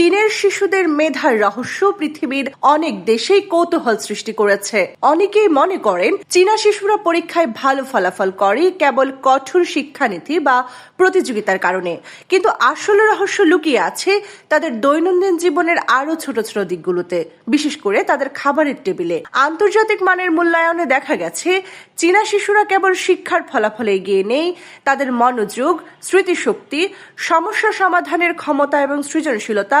চীনের শিশুদের মেধার রহস্য পৃথিবীর অনেক দেশেই কৌতূহল সৃষ্টি করেছে। অনেকেই মনে করেন, চীনা শিশুরা পরীক্ষায় ভালো ফলাফল করে কেবল কঠোর শিক্ষানীতি বা প্রতিযোগিতার কারণে। কিন্তু আসল রহস্য লুকিয়ে আছে তাদের দৈনন্দিন জীবনের আরও ছোট ছোট দিকগুলোতে, বিশেষ করে তাদের খাবারের টেবিলে। আন্তর্জাতিক মানের মূল্যায়নে দেখা গেছে, চীনা শিশুরা কেবল শিক্ষার ফলাফলে এগিয়ে নেই, তাদের মনোযোগ, স্মৃতিশক্তি, সমস্যা সমাধানের ক্ষমতা এবং সৃজনশীলতা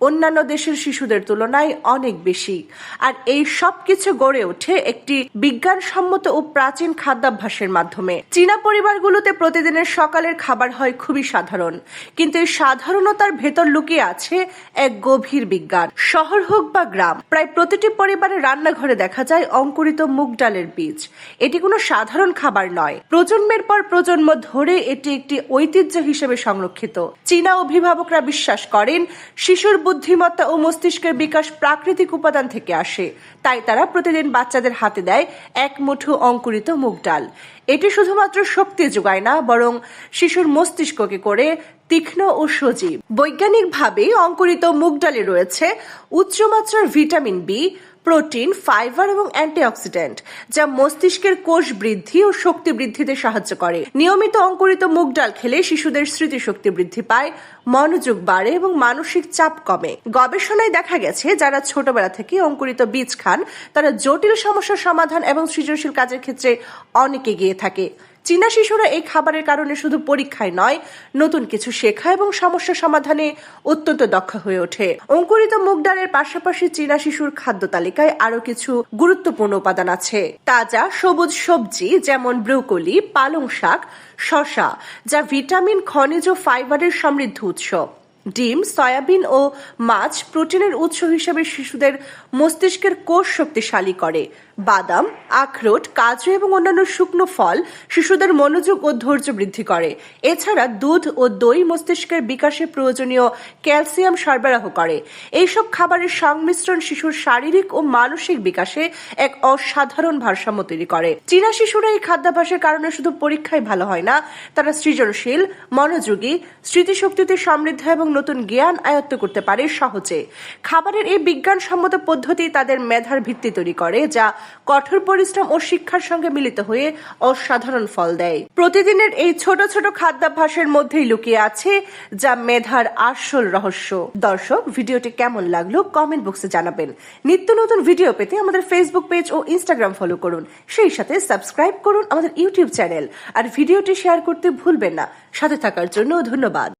অন্যান্য দেশের শিশুদের তুলনায় অনেক বেশি। আর এই সব কিছু গড়ে ওঠে একটি বিজ্ঞানসম্মত ও প্রাচীন খাদ্যাভ্যাসের মাধ্যমে। চীনা পরিবারগুলোতে প্রতিদিনের সকালের খাবার হয় খুবই সাধারণ। কিন্তু এই সাধারণতার ভেতর লুকিয়ে আছে এক গভীর বিজ্ঞান। শহর হোক বা গ্রাম, প্রায় প্রতিটি পরিবারের রান্নাঘরে দেখা যায় অঙ্কুরিত মুগ ডালের বীজ। এটি কোনো সাধারণ খাবার নয়। প্রজন্মের পর প্রজন্ম ধরে এটি একটি ঐতিহ্য হিসেবে সংরক্ষিত। চীনা অভিভাবকরা বিশ্বাস করেন, শিশুর বুদ্ধিমত্তা ও মস্তিষ্কের বিকাশ প্রাকৃতিক উপাদান থেকে আসে। তাই তারা প্রতিদিন বাচ্চাদের হাতে দেয় এক মুঠো অঙ্কুরিত মুগ ডাল। এটি শুধুমাত্র শক্তি যোগায় না, বরং শিশুর মস্তিষ্ককে করে তীক্ষ্ণ ও সজীব। বৈজ্ঞানিকভাবে অঙ্কুরিত মুগ ডালে রয়েছে উচ্চমাত্রার ভিটামিন বি প্রোটিন, ফাইবার এবং অ্যান্টিঅক্সিডেন্ট, যা মস্তিষ্কের কোষ বৃদ্ধি ও শক্তি বৃদ্ধিতে সাহায্য করে। নিয়মিত অঙ্কুরিত মুগ ডাল খেলে শিশুদের স্মৃতিশক্তি বৃদ্ধি পায়, মনোযোগ বাড়ে এবং মানসিক চাপ কমে। গবেষণায় দেখা গেছে, যারা ছোটবেলা থেকে অঙ্কুরিত বীজ খান, তারা জটিল সমস্যার সমাধান এবং সৃজনশীল কাজের ক্ষেত্রে অনেক এগিয়ে থাকে। চীনা শিশুরা এই খাবারের কারণে শুধু পরীক্ষায় নয়, নতুন কিছু শেখা এবং সমস্যা সমাধানে অত্যন্ত দক্ষ হয়ে ওঠে। অঙ্কুরিত মুগ ডালের পাশাপাশি চীনা শিশুর খাদ্য তালিকায় আরও কিছু গুরুত্বপূর্ণ উপাদান আছে। তাজা, সবুজ সবজি যেমন ব্রুকলি, পালং শাক শশা যা ভিটামিন, খনিজ ও ফাইবারের সমৃদ্ধ উৎস। ডিম, সয়াবিন ও মাছ প্রোটিনের উৎস হিসেবে শিশুদের মস্তিষ্কের কোষ শক্তিশালী করে। বাদাম, আখরোট, কাজু এবং অন্যান্য শুকনো ফল শিশুদের মনোযোগ ও ধৈর্য বৃদ্ধি করে। এছাড়া দুধ ও দই মস্তিষ্কের বিকাশে প্রয়োজনীয় ক্যালসিয়াম সরবরাহ করে। এইসব খাবারের সংমিশ্রণ শিশুর শারীরিক ও মানসিক বিকাশে এক অসাধারণ ভারসাম্য তৈরি করে। চীনা শিশুরা এই খাদ্যাভ্যাসের কারণে শুধু পরীক্ষায় ভালো হয় না, তারা সৃজনশীল, মনোযোগী, স্মৃতিশক্তিতে সমৃদ্ধ এবং নতুন জ্ঞান আয়ত্ত করতে পারে সহজে। খাবারের এই বিজ্ঞানসম্মত পদ্ধতি তাদের মেধার ভিত্তি তৈরি করে, যা কঠোর পরিশ্রম ও শিক্ষার সঙ্গে মিলিত হয়ে অসাধারণ ফল দেয়। প্রতিদিনের এই ছোট ছোট খাদ্যাভ্যাসের মধ্যেই লুকিয়ে আছে যা মেধার আসল রহস্য। দর্শক, ভিডিওটি কেমন লাগল কমেন্ট বক্সে জানাবেন। নিত্য নতুন ভিডিও পেতে আমাদের ফেসবুক পেজ ও ইনস্টাগ্রাম ফলো করুন। সেই সাথে সাবস্ক্রাইব করুন আমাদের ইউটিউব চ্যানেল আর ভিডিওটি শেয়ার করতে ভুলবেন না। সাথে থাকার জন্য ধন্যবাদ।